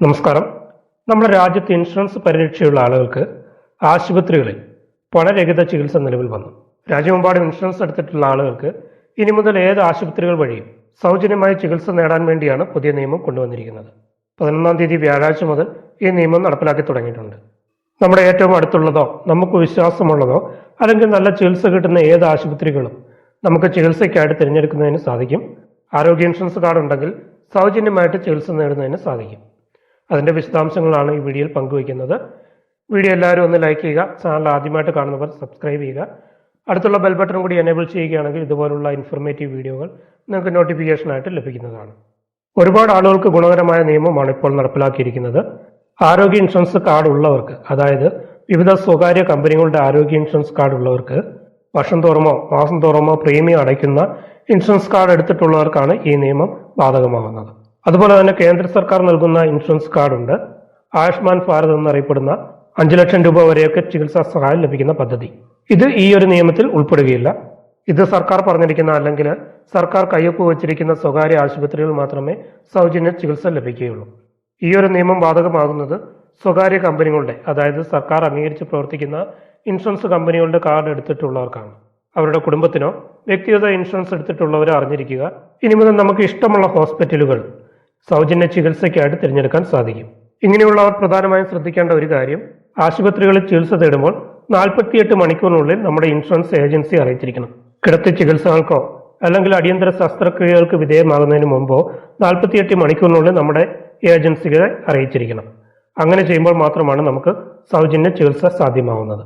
നമസ്കാരം. നമ്മുടെ രാജ്യത്ത് ഇൻഷുറൻസ് പരിരക്ഷയുള്ള ആളുകൾക്ക് ആശുപത്രികളിൽ പണരഹിത ചികിത്സ നിലവിൽ വന്നു. രാജ്യമെമ്പാടും ഇൻഷുറൻസ് എടുത്തിട്ടുള്ള ആളുകൾക്ക് ഇനി മുതൽ ഏത് ആശുപത്രികൾ വഴിയും സൗജന്യമായ ചികിത്സ നേടാൻ വേണ്ടിയാണ് പുതിയ നിയമം കൊണ്ടുവന്നിരിക്കുന്നത്. പതിനൊന്നാം തീയതി വ്യാഴാഴ്ച മുതൽ ഈ നിയമം നടപ്പിലാക്കി തുടങ്ങിയിട്ടുണ്ട്. നമ്മുടെ ഏറ്റവും അടുത്തുള്ളതോ നമുക്ക് വിശ്വാസമുള്ളതോ അല്ലെങ്കിൽ നല്ല ചികിത്സ കിട്ടുന്ന ഏത് ആശുപത്രികളും നമുക്ക് ചികിത്സയ്ക്കായിട്ട് തിരഞ്ഞെടുക്കുന്നതിന് സാധിക്കും. ആരോഗ്യ ഇൻഷുറൻസ് കാർഡ് ഉണ്ടെങ്കിൽ സൗജന്യമായിട്ട് ചികിത്സ നേടുന്നതിന് സാധിക്കും. അതിന്റെ വിശദാംശങ്ങളാണ് ഈ വീഡിയോയിൽ പങ്കുവയ്ക്കുന്നത്. വീഡിയോ എല്ലാവരും ഒന്ന് ലൈക്ക് ചെയ്യുക ചാനൽ ആദ്യമായിട്ട് കാണുന്നവർ സബ്സ്ക്രൈബ് ചെയ്യുക. അടുത്തുള്ള ബെൽ ബട്ടൺ കൂടി എനേബിൾ ചെയ്യുകയാണെങ്കിൽ ഇതുപോലുള്ള ഇൻഫർമേറ്റീവ് വീഡിയോകൾ നിങ്ങൾക്ക് നോട്ടിഫിക്കേഷനായിട്ട് ലഭിക്കുന്നതാണ്. ഒരുപാട് ആളുകൾക്ക് ഗുണകരമായ നിയമമാണ് ഇപ്പോൾ നടപ്പിലാക്കിയിരിക്കുന്നത്. ആരോഗ്യ ഇൻഷുറൻസ് കാർഡ് ഉള്ളവർക്ക് അതായത് വിവിധ സ്വകാര്യ കമ്പനികളുടെ ആരോഗ്യ ഇൻഷുറൻസ് കാർഡ് ഉള്ളവർക്ക് വർഷം തോറുമോ മാസം തോറുമോ പ്രീമിയം അടയ്ക്കുന്ന ഇൻഷുറൻസ് കാർഡ് എടുത്തിട്ടുള്ളവർക്കാണ് ഈ നിയമം ബാധകമാകുന്നത്. അതുപോലെ തന്നെ കേന്ദ്ര സർക്കാർ നൽകുന്ന ഇൻഷുറൻസ് കാർഡുണ്ട്. ആയുഷ്മാൻ ഭാരത് എന്നറിയപ്പെടുന്ന അഞ്ചു ലക്ഷം രൂപ വരെയൊക്കെ ചികിത്സാ സഹായം ലഭിക്കുന്ന പദ്ധതി. ഇത് ഈ ഒരു നിയമത്തിൽ ഉൾപ്പെടുകയില്ല. ഇത് സർക്കാർ പറഞ്ഞിരിക്കുന്ന അല്ലെങ്കിൽ സർക്കാർ കയ്യൊപ്പ് വച്ചിരിക്കുന്ന സ്വകാര്യ ആശുപത്രികൾ മാത്രമേ സൗജന്യ ചികിത്സ ലഭിക്കുകയുള്ളൂ. ഈ ഒരു നിയമം ബാധകമാകുന്നത് സ്വകാര്യ കമ്പനികളുടെ അതായത് സർക്കാർ അംഗീകരിച്ച് പ്രവർത്തിക്കുന്ന ഇൻഷുറൻസ് കമ്പനികളുടെ കാർഡ് എടുത്തിട്ടുള്ളവർക്കാണ്. അവരുടെ കുടുംബത്തിനോ വ്യക്തിഗത ഇൻഷുറൻസ് എടുത്തിട്ടുള്ളവരോ അറിഞ്ഞിരിക്കുക. ഇനി മുതൽ നമുക്ക് ഇഷ്ടമുള്ള ഹോസ്പിറ്റലുകൾ സൗജന്യ ചികിത്സയ്ക്കായിട്ട് തിരഞ്ഞെടുക്കാൻ സാധിക്കും. ഇങ്ങനെയുള്ളവർ പ്രധാനമായും ശ്രദ്ധിക്കേണ്ട ഒരു കാര്യം ആശുപത്രികളിൽ ചികിത്സ തേടുമ്പോൾ നാൽപ്പത്തിയെട്ട് മണിക്കൂറിനുള്ളിൽ നമ്മുടെ ഇൻഷുറൻസ് ഏജൻസി അറിയിച്ചിരിക്കണം. കിടത്തി ചികിത്സകൾക്കോ അല്ലെങ്കിൽ അടിയന്തര ശസ്ത്രക്രിയകൾക്ക് വിധേയമാകുന്നതിന് മുമ്പോ നാൽപ്പത്തിയെട്ട് മണിക്കൂറിനുള്ളിൽ നമ്മുടെ ഏജൻസികളെ അറിയിച്ചിരിക്കണം. അങ്ങനെ ചെയ്യുമ്പോൾ മാത്രമാണ് നമുക്ക് സൗജന്യ ചികിത്സ സാധ്യമാവുന്നത്.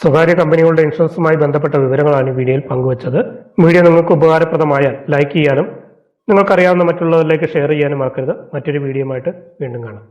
സ്വകാര്യ കമ്പനികളുടെ ഇൻഷുറൻസുമായി ബന്ധപ്പെട്ട വിവരങ്ങളാണ് ഈ വീഡിയോയിൽ പങ്കുവച്ചത്. വീഡിയോ നിങ്ങൾക്ക് ഉപകാരപ്രദമായാൽ ലൈക്ക് ചെയ്യാനും നിങ്ങൾക്കറിയാവുന്ന മറ്റുള്ളവരിലേക്ക് ഷെയർ ചെയ്യാനും മറക്കരുത്. മറ്റൊരു വീഡിയോയുമായിട്ട് വീണ്ടും കാണാം.